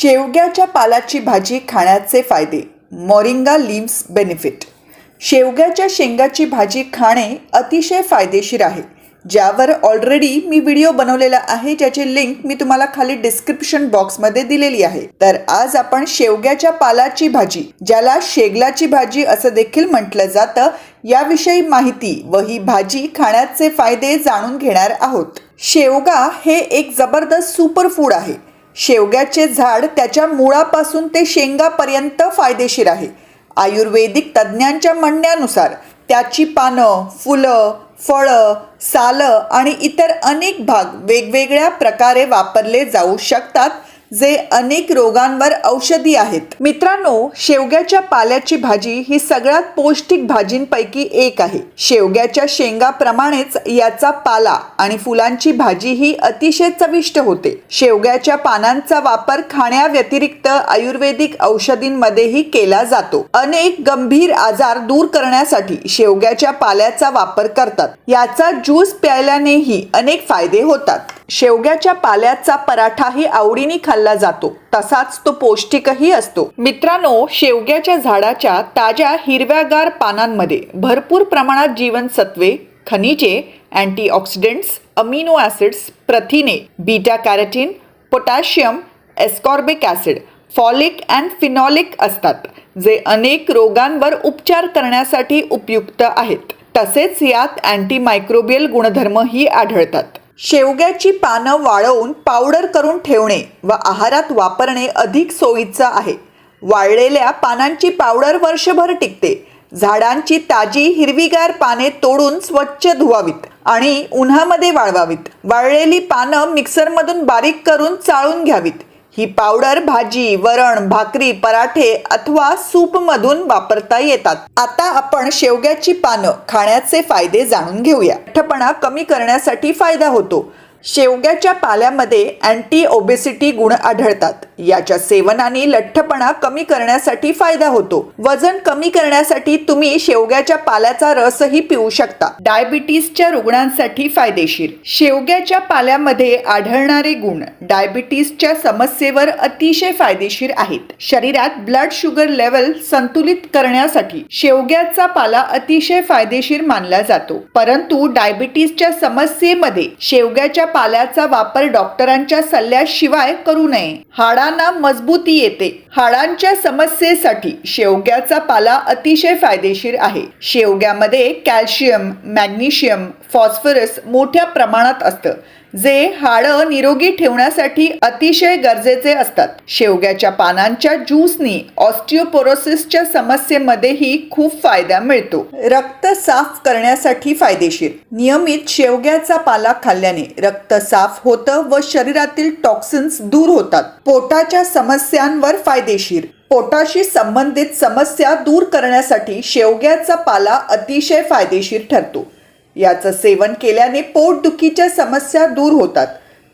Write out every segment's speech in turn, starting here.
शेवग्याच्या पालाची भाजी खाण्याचे फायदे. Moringa leaves benefit. शेवग्याच्या शेंगाची भाजी खाणे अतिशय फायदेशीर आहे. ज्यावर ऑलरेडी मी व्हिडिओ बनवलेला आहे ज्याची लिंक मी तुम्हाला खाली डिस्क्रिप्शन बॉक्समध्ये दिलेली आहे. तर आज आपण शेवग्याच्या पालाची भाजी ज्याला शेगलाची भाजी असं देखील म्हटलं जातं याविषयी माहिती व ही भाजी खाण्याचे फायदे जाणून घेणार आहोत. शेवगा हे एक जबरदस्त सुपर फूड आहे. शेवग्याचे झाड त्याच्या मुळापासून ते शेंगापर्यंत फायदेशीर आहे. आयुर्वेदिक तज्ज्ञांच्या म्हणण्यानुसार त्याची पानं फुलं फळं सालं आणि इतर अनेक भाग वेगवेगळ्या प्रकारे वापरले जाऊ शकतात. जे अनेक रोगांवर औषधी आहेत. मित्रांनो शेवग्याच्या पाल्याची भाजी ही सगळ्यात पौष्टिक भाजींपैकी एक आहे. शेवग्याच्या शेंगाप्रमाणेच याचा पाला आणि फुलांची भाजी ही अतिशय चविष्ट होते. शेवग्याच्या पानांचा वापर खाण्याव्यतिरिक्त आयुर्वेदिक औषधींमध्येही केला जातो. अनेक गंभीर आजार दूर करण्यासाठी शेवग्याच्या पाल्याचा वापर करतात. याचा ज्यूस प्यायल्यानेही अनेक फायदे होतात. शेवग्याच्या पाल्याचा पराठाही आवडीने खाल्ला जातो. तसाच तो पौष्टिकही असतो. मित्रांनो शेवग्याच्या झाडाच्या ताज्या हिरव्यागार पानांमध्ये भरपूर प्रमाणात जीवनसत्वे खनिजे अँटीऑक्सिडंट्स अमिनो ॲसिड्स प्रथिने beta carotene potassium ascorbic acid folic and phenolic असतात जे अनेक रोगांवर उपचार करण्यासाठी उपयुक्त आहेत. तसेच यात अँटीमायक्रोबियल गुणधर्मही आढळतात. शेवग्याची पानं वाळवून पावडर करून ठेवणे व आहारात वापरणे अधिक सोयीचं आहे. वाळलेल्या पानांची पावडर वर्षभर टिकते. झाडांची ताजी हिरवीगार पाने तोडून स्वच्छ धुवावीत आणि उन्हामध्ये वाळवावीत. वाळलेली पानं मिक्सरमधून बारीक करून चाळून घ्यावीत. ही पावडर भाजी वरण भाकरी पराठे अथवा सूपमधून वापरता येतात. आता आपण शेवग्याची पानं खाण्याचे फायदे जाणून घेऊया. लठ्ठपणा कमी करण्यासाठी फायदा होतो. शेवग्याच्या पाल्यामध्ये अँटी ओबेसिटी गुण आढळतात. याच्या सेवनाने लठ्ठपणा कमी करण्यासाठी फायदा होतो. वजन कमी करण्यासाठी तुम्ही शेवग्याच्या पाल्याचा रसही पिऊ शकता. डायबिटीसच्या रुग्णांसाठी फायदेशीर. शेवग्याच्या पाल्यामध्ये आढळणारे गुण डायबिटीसच्या समस्येवर अतिशय फायदेशीर आहेत. शरीरात ब्लड शुगर लेवल संतुलित करण्यासाठी शेवग्याचा पाला अतिशय फायदेशीर मानला जातो. परंतु डायबिटीसच्या समस्येमध्ये शेवग्याच्या पाल्याचा वापर डॉक्टरांच्या सल्ल्याशिवाय करू नये. हाडांना मजबूती येते. हाडांच्या समस्येसाठी शेवग्याचा पाला अतिशय फायदेशीर आहे. शेवग्यामध्ये कॅल्शियम मॅग्नेशियम फॉस्फरस मोठ्या प्रमाणात असतं. जे हाडं निरोगी ठेवण्यासाठी अतिशय गरजेचे असतात. शेवग्याच्या पानांच्या ज्यूसनी ऑस्टिओपोरोसिसच्या समस्येमध्येही खूप फायदा मिळतो. रक्त साफ करण्यासाठी फायदेशीर. नियमित शेवग्याचा पाला खाल्ल्याने रक्त साफ होतं व शरीरातील टॉक्सिन्स दूर होतात. पोटाच्या समस्यांवर फायदेशीर. पोटाशी संबंधित समस्या दूर करण्यासाठी शेवग्याचा पाला अतिशय फायदेशीर ठरतो. याचं सेवन केल्याने पोटदुखीच्या समस्या दूर होतात.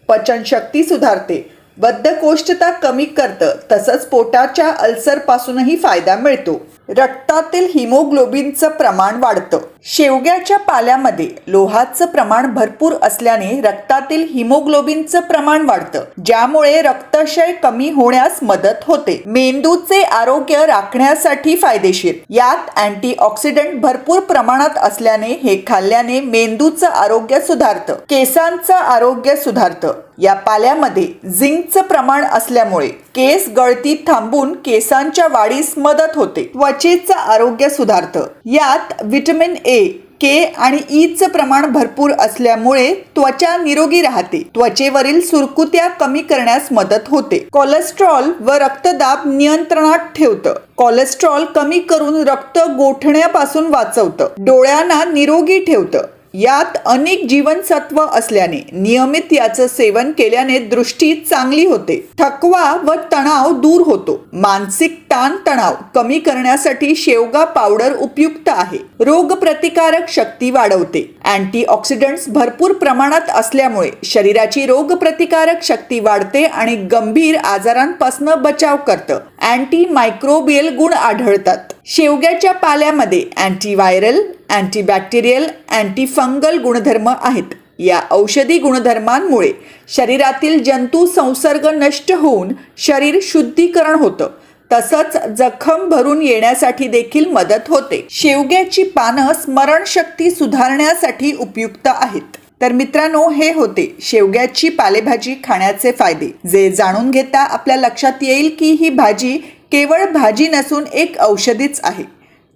पचनशक्ती सुधारते. बद्धकोष्ठता कमी करतं. तसंच पोटाच्या अल्सरपासूनही फायदा मिळतो. रक्तातील हिमोग्लोबिनचं प्रमाण वाढतं. शेवग्याच्या पाल्यामध्ये लोहाचं प्रमाण भरपूर असल्याने रक्तातील हिमोग्लोबिनचं प्रमाण वाढतं ज्यामुळे रक्तक्षय कमी होण्यास मदत होते. मेंदूचे आरोग्य राखण्यासाठी फायदेशीर. यात अँटीऑक्सिडंट भरपूर प्रमाणात असल्याने हे खाल्ल्याने मेंदूचं आरोग्य सुधारतं. केसांचं आरोग्य सुधारतं. या पाल्यामध्ये झिंकचं प्रमाण असल्यामुळे केस गळती थांबून केसांच्या वाढीस मदत होते. त्वचेचं आरोग्य सुधारतं. यात व्हिटॅमिन ए के आणि ईचं प्रमाण भरपूर असल्यामुळे त्वचा निरोगी राहते. त्वचेवरील सुरकुत्या कमी करण्यास मदत होते. कोलेस्ट्रॉल व रक्तदाब नियंत्रणात ठेवतं. कोलेस्ट्रॉल कमी करून रक्त गोठण्यापासून वाचवतं. डोळ्यांना निरोगी ठेवतं. यात अनेक जीवनसत्व असल्याने नियमित याचं सेवन केल्याने दृष्टी चांगली होते. थकवा व तणाव दूर होतो. मानसिक ताणतणाव कमी करण्यासाठी शेवगा पावडर उपयुक्त आहे. रोगप्रतिकारक शक्ती वाढवते. अँटीऑक्सिडंट्स भरपूर प्रमाणात असल्यामुळे शरीराची रोगप्रतिकारक शक्ती वाढते आणि गंभीर आजारांपासून बचाव करतं. अँटी मायक्रोबियल गुण आढळतात. शेवग्याच्या पाल्यामध्ये अँटीव्हायरल अँटीबॅक्टेरियल अँटीफंगल गुणधर्म आहेत. या औषधी गुणधर्मांमुळे शरीरातील जंतू संसर्ग नष्ट होऊन शरीर शुद्धीकरण होतं. तसंच जखम भरून येण्यासाठी देखील मदत होते. शेवग्याची पानं स्मरणशक्ती सुधारण्यासाठी उपयुक्त आहेत. तर मित्रांनो हे होते शेवग्याची पालेभाजी खाण्याचे फायदे. जे जाणून घेता आपल्या लक्षात येईल की ही भाजी केवळ भाजी नसून एक औषधीच आहे.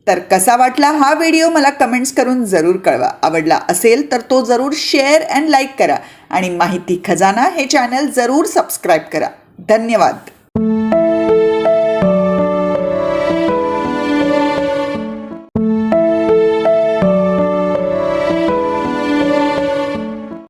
तर कसा वाटला हा व्हिडिओ मला कमेंट्स करून जरूर कळवा. आवडला असेल तर तो जरूर शेअर अँड लाईक करा. आणि माहिती खजाना हे चॅनल जरूर सबस्क्राईब करा. धन्यवाद.